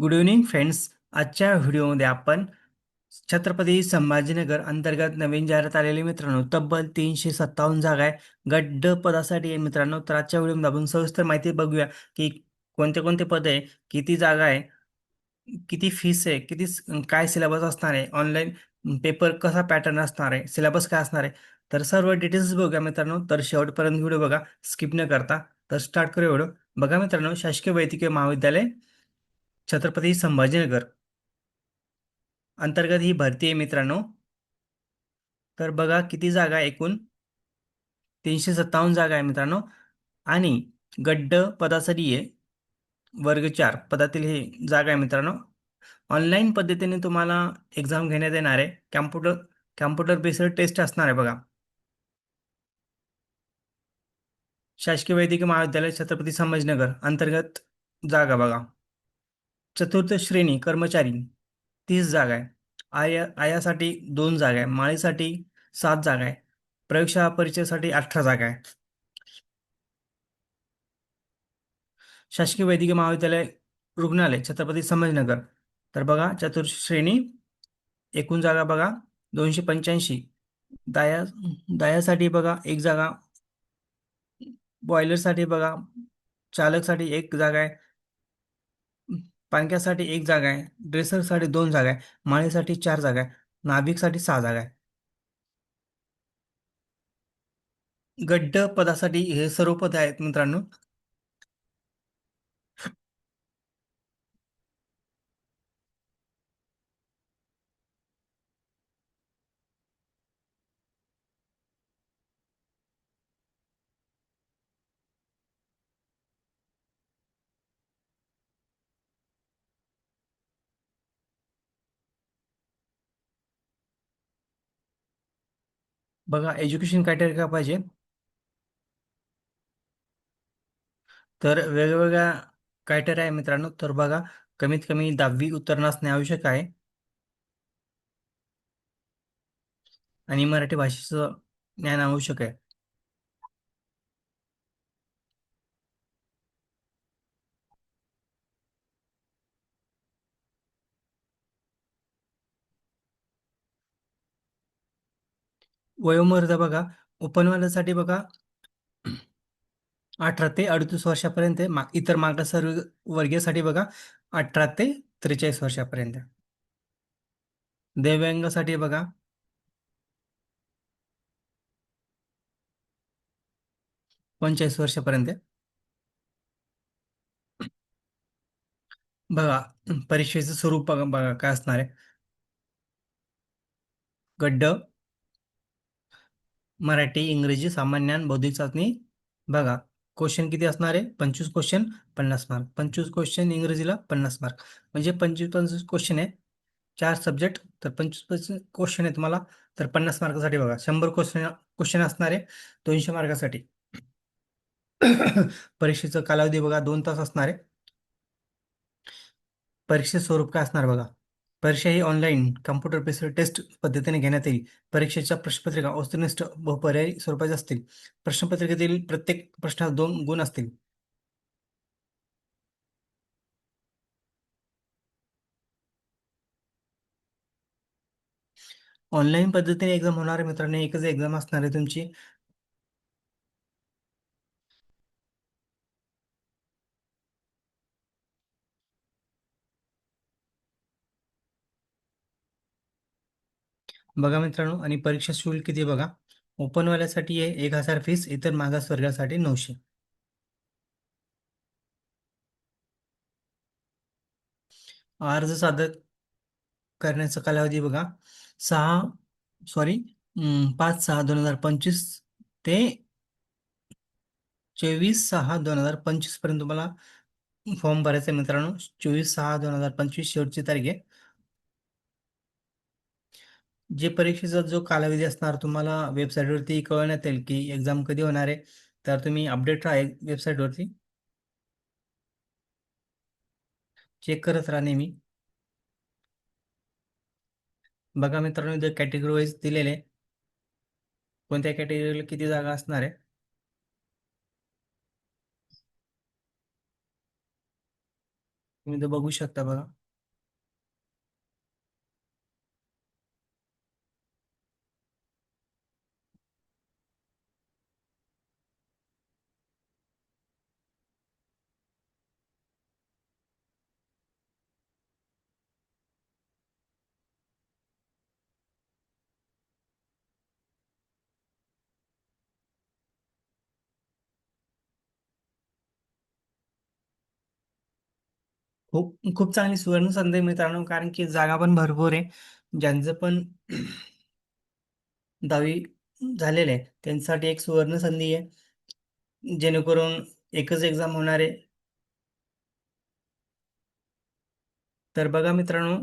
Good evening friends आजच्या व्हिडिओमध्ये आपण छत्रपती संभाजीनगर अंतर्गत नवीन जाहिरात आलेली मित्रांनो तब्बल तीनशे सत्तावन्न जागा आहे. गड्ड पदासाठी आहे मित्रांनो. तर आजच्या व्हिडिओमध्ये आपण सविस्तर माहिती बघूया की कोणते कोणते पद आहे किती जागा आहे किती फीस आहे किती काय सिलेबस असणार आहे ऑनलाईन पेपर कसा पॅटर्न असणार आहे सिलेबस काय असणार आहे. तर सर्व डिटेल्स बघूया मित्रांनो. तर शेवटपर्यंत व्हिडिओ बघा स्किप न करता. तर स्टार्ट करूया व्हिडिओ. बघा मित्रांनो शासकीय वैद्यकीय महाविद्यालय छत्रपती संभाजीनगर. अंतर्गत ही भरती आहे मित्रांनो. तर बघा किती जागा आहे एकूण? तीनशे सत्तावन्न जागा आहे मित्रांनो. आणि गड्ड पदासाठी आहे. वर्ग चार पदातील हे जागा आहे मित्रांनो. ऑनलाईन पद्धतीने तुम्हाला एक्झाम घेण्यात येणार आहे. कॅम्प्युटर कॅम्प्युटर बेस्ड टेस्ट असणार आहे बघा. शासकीय वैद्यकीय महाविद्यालय छत्रपती संभाजीनगर अंतर्गत जागा बघा. चतुर्थ श्रेणी कर्मचारी तीस जागा आहे. आया आयासाठी दोन जागा आहे. माळीसाठी सात जागा आहे. प्रयोगशाळा परिचयासाठी अठरा जागा आहे. शासकीय वैद्यकीय महाविद्यालय रुग्णालय छत्रपती संभाजीनगर. तर बघा चतुर्थ श्रेणी एकूण जागा बघा दोनशे पंच्याऐंशी. दाया दायासाठी बघा एक जागा. बॉयलरसाठी बघा चालकसाठी एक जागा आहे. पाणक्यासाठी एक जागा आहे ड्रेसरसाठी दोन जागा आहे माळीसाठी चार जागा आहे नाभिकसाठी सहा जागा आहे. गड्ड पदासाठी हे सर्व पद आहेत मित्रांनो. बघा एज्युकेशन क्रायटेरिया काय पाहिजे? तर वेगवेगळ्या क्रायटेरिया आहे मित्रांनो. तर बघा कमीत कमी दहावी उत्तीर्ण असणे आवश्यक आहे. आणि मराठी भाषेचं ज्ञान आवश्यक आहे. वयोमर्यादा बघा ओपनवाल्यासाठी बघा अठरा ते अडतीस वर्षापर्यंत आहे. मा इतर मागासवर्ग वर्गीयासाठी बघा अठरा ते त्रेचाळीस वर्षापर्यंत दिव्यांगासाठी बघा पंचेचाळीस वर्षापर्यंत आहे. बघा परीक्षेचं स्वरूप बघा बघा काय असणार आहे गड्ड मराठी इंग्रजी सामान्य ज्ञान बौद्धिक चाचणी. बघा क्वेश्चन किती असणार आहे? पंचवीस क्वेश्चन पन्नास मार्क पंचवीस क्वेश्चन इंग्रजीला पन्नास मार्क म्हणजे पंचवीस पंचवीस क्वेश्चन आहे. चार सब्जेक्ट तर पंचवीस पंचवीस क्वेश्चन आहे तुम्हाला. तर पन्नास मार्कासाठी बघा. शंभर क्वेश्चन क्वेश्चन असणार आहे. दोनशे मार्कासाठी परीक्षेचा कालावधी बघा दोन तास असणार आहे. परीक्षेचं स्वरूप काय असणार बघा? परीक्षा ही ऑनलाईन कम्प्युटर बेस्ड टेस्ट पद्धतीने घेण्यात येईल. परीक्षेच्या प्रश्नपत्रिका वस्तुनिष्ठ व पर्यायी स्वरूपाच्या असतील. प्रश्नपत्रिकेतील प्रत्येक प्रश्नात दोन गुण असतील. ऑनलाईन पद्धतीने एक्झाम होणाऱ्या मित्रांनी एकच एक्झाम असणार आहे तुमची. बघा मित्रांनो आणि परीक्षा शुल्क किती बघा? ओपनवाल्यासाठी आहे एक हजार फीस इतर मागास वर्गासाठी नऊशे. अर्ज सादर करण्याचा कालावधी बघा. सहा सॉरी पाच सहा दोन हजार पंचवीस ते चोवीस सहा दोन हजार पंचवीसपर्यंत तुम्हाला फॉर्म भरायचा आहे मित्रांनो. चोवीस सहा दोन हजार पंचवीस शेवटची तारीख आहे. जे परीक्षेचा जो कालावधी असणार तुम्हाला वेबसाईटवरती कळवण्यात येईल की एक्झाम कधी होणार आहे तर तुम्ही अपडेट राहा वेबसाईटवरती चेक करत राहा नेहमी. बघा मित्रांनो इथे कॅटेगरी वाईज दिलेले. कोणत्या कॅटेगरीला किती जागा असणार आहे? तुम्ही तर बघू शकता बघा. खूप खूप चांगली सुवर्ण संधी आहे मित्रांनो. कारण की जागा पण भरपूर आहे. ज्यांचं पण दहावी झालेलं आहे त्यांच्यासाठी एक सुवर्ण संधी आहे. जेणेकरून एकच एक्झाम होणार आहे. तर बघा मित्रांनो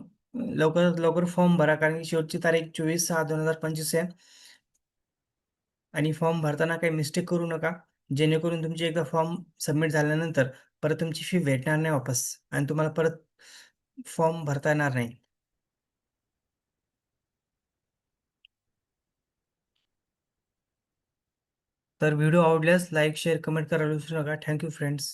लवकरात लवकर फॉर्म भरा. कारण की शेवटची तारीख चोवीस सहा दोन हजार पंचवीस आहे. आणि फॉर्म भरताना काही मिस्टेक करू नका. जेणेकरून तुमची एकदा फॉर्म सबमिट झाल्यानंतर परत तुमची फी भेटणार नाही वापस आणि तुम्हाला परत फॉर्म भरता येणार नाही. तर व्हिडिओ आवडल्यास लाईक शेअर कमेंट करायला विसरू नका. Thank you friends.